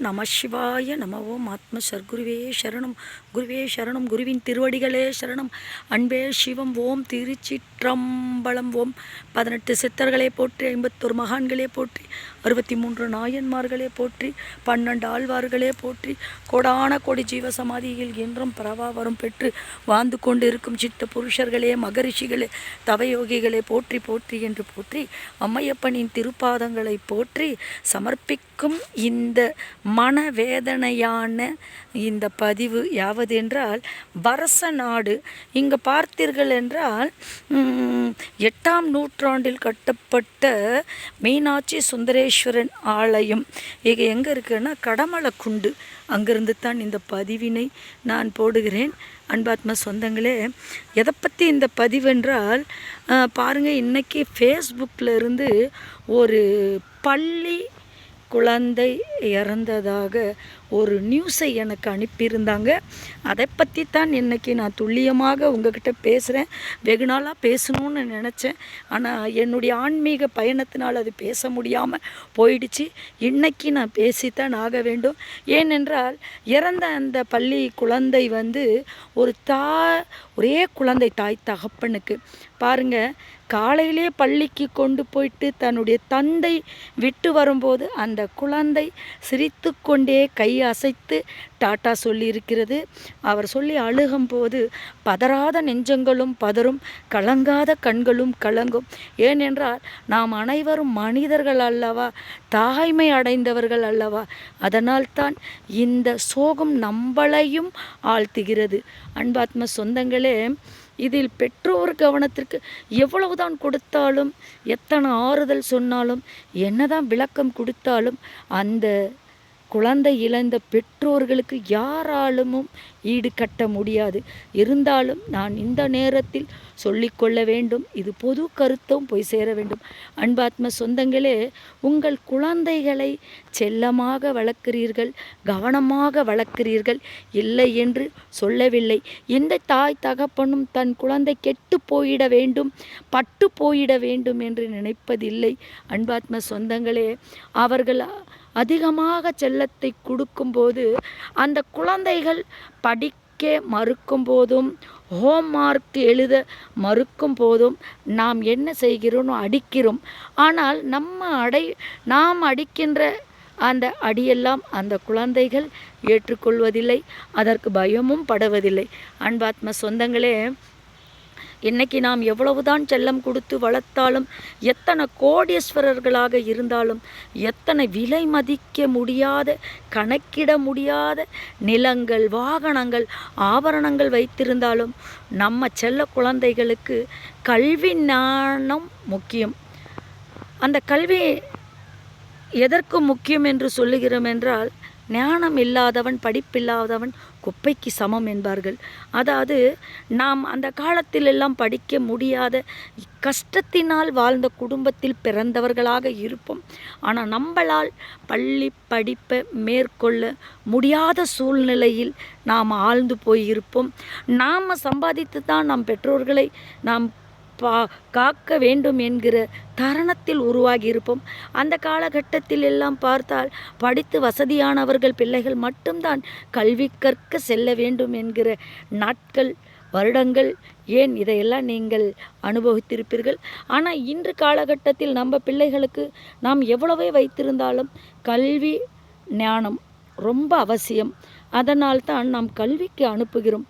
நம சிவாய நம ஓம் ஆத்ம சர்க்குருவே சரணம். குருவே சரணம். குருவின் திருவடிகளே சரணம். அன்பே சிவம். ஓம் திருச்சிற்றம்பலம். ஓம் பதினெட்டு சித்தர்களே போற்றி ஐம்பத்தொரு மகான்களே போற்றி அறுபத்தி மூன்று நாயன்மார்களே போற்றி பன்னெண்டு ஆழ்வார்களே போற்றி கொடான கொடி ஜீவசமாதியில் என்றும் பரவாவரம் பெற்று வாழ்ந்து கொண்டிருக்கும் சித்த புருஷர்களே மகரிஷிகளே தவயோகிகளே போற்றி போற்றி என்று போற்றி அம்மையப்பனின் திருப்பாதங்களை போற்றி சமர்ப்பிக்கும் இந்த மனவேதனையான இந்த பதிவு யாவது என்றால் வரச நாடு. இங்கே பார்த்தீர்கள் என்றால் எட்டாம் நூற்றாண்டில் கட்டப்பட்ட மீனாட்சி சுந்தரேஷ் ஈஸ்வரன் ஆலயம். இது எங்கே இருக்குன்னா கடமலக்குண்டு அங்கிருந்து தான் இந்த பதிவினை நான் போடுகிறேன். அன்பாத்மா சொந்தங்களே எதை பற்றி இந்த பதிவென்றால் பாருங்கள் இன்றைக்கி ஃபேஸ்புக்கில் இருந்து ஒரு பள்ளி குழந்தை இறந்ததாக ஒரு நியூஸை எனக்கு அனுப்பியிருந்தாங்க. அதை பற்றி தான் இன்றைக்கி நான் துல்லியமாக உங்ககிட்ட பேசுகிறேன் வெகு நாளாக பேசணும்னு நினச்சேன். ஆனால் என்னுடைய ஆன்மீக பயணத்தினால் அது பேச முடியாமல் போயிடுச்சு. இன்றைக்கி நான் பேசித்தான் ஆக வேண்டும். ஏனென்றால் இறந்த அந்த பள்ளி குழந்தை வந்து ஒரு தா ஒரே குழந்தை தாய் தகப்பனுக்கு. பாருங்க காலையிலே பள்ளிக்கு கொண்டு போயிட்டு தன்னுடைய தந்தை விட்டு வரும்போது அந்த குழந்தை சிரித்து கொண்டே கை அசைத்து டாட்டா சொல்லியிருக்கிறது. அவர் சொல்லி அழுகும்போது பதறாத நெஞ்சங்களும் பதறும் கலங்காத கண்களும் கலங்கும். ஏனென்றால் நாம் அனைவரும் மனிதர்கள் அல்லவா தாய்மை அடைந்தவர்கள் அல்லவா அதனால்தான் இந்த சோகம் நம்மளையும் ஆழ்த்துகிறது. அன்பாத்ம சொந்தங்களே இதில் பெற்றோர் கவனத்திற்கு எவ்வளவுதான் கொடுத்தாலும் எத்தனை ஆறுதல் சொன்னாலும் என்னதான் விளக்கம் கொடுத்தாலும் அந்த குழந்தை இழந்த பெற்றோர்களுக்கு யாராலுமும் ஈடு கட்ட முடியாது. இருந்தாலும் நான் இந்த நேரத்தில் சொல்லிக்கொள்ள வேண்டும். இது பொது கருத்தும் போய் சேர வேண்டும். அன்பாத்ம சொந்தங்களே உங்கள் குழந்தைகளை செல்லமாக வளர்க்கிறீர்கள் கவனமாக வளர்க்கிறீர்கள். இல்லை என்று சொல்லவில்லை. எந்த தாய் தகப்பனும் தன் குழந்தை கெட்டு போயிட வேண்டும் பட்டு போயிட வேண்டும் என்று நினைப்பதில்லை. அன்பாத்ம சொந்தங்களே அவர்கள் அதிகமாக செல்லத்தை கொடுக்கும்போது அந்த குழந்தைகள் படிக்க மறுக்கும் போதும் ஹோம்மார்க் எழுத மறுக்கும் போதும் நாம் என்ன செய்கிறோம்? அடிக்கிறோம். ஆனால் நம்ம அடை நாம் அடிக்கின்ற அந்த அடியெல்லாம் அந்த குழந்தைகள் ஏற்றுக்கொள்வதில்லை. அதற்கு பயமும் படுவதில்லை. அன்பாத்ம சொந்தங்களே இன்னைக்கு நாம் எவ்வளவுதான் செல்லம் கொடுத்து வளர்த்தாலும் எத்தனை கோடீஸ்வரர்களாக இருந்தாலும் எத்தனை விலை மதிக்க முடியாத கணக்கிட முடியாத நிலங்கள் வாகனங்கள் ஆபரணங்கள் வைத்திருந்தாலும் நம்ம செல்ல குழந்தைகளுக்கு கல்வி ஞானம் முக்கியம். அந்த கல்வி எதற்கு முக்கியம் என்று சொல்லுகிறோம் என்றால் ஞானம் இல்லாதவன் படிப்பில்லாதவன் குப்பைக்கு சமம் என்பார்கள். அதாவது நாம் அந்த காலத்தில் எல்லாம் படிக்க முடியாத கஷ்டத்தினால் வாழ்ந்த குடும்பத்தில் பிறந்தவர்களாக இருப்போம். ஆனால் நம்மளால் பள்ளி படிப்பை மேற்கொள்ள முடியாத சூழ்நிலையில் நாம் ஆழ்ந்து போயிருப்போம். நாம் சம்பாதித்து தான் நம் பெற்றோர்களை நாம் பா காக்க வேண்டும் என்கிற தருணத்தில் உருவாகி இருப்போம் அந்த காலகட்டத்தில் எல்லாம் பார்த்தால் படித்து வசதியானவர்கள் பிள்ளைகள் மட்டும்தான் கல்வி கற்க செல்ல வேண்டும் என்கிற நாட்கள் வருடங்கள் ஏன் இதையெல்லாம் நீங்கள் அனுபவித்திருப்பீர்கள்? ஆனால் இன்று காலகட்டத்தில் நம்ம பிள்ளைகளுக்கு நாம் எவ்வளவே வைத்திருந்தாலும் கல்வி ஞானம் ரொம்ப அவசியம். அதனால் தான் நாம் கல்விக்கு அனுப்புகிறோம்.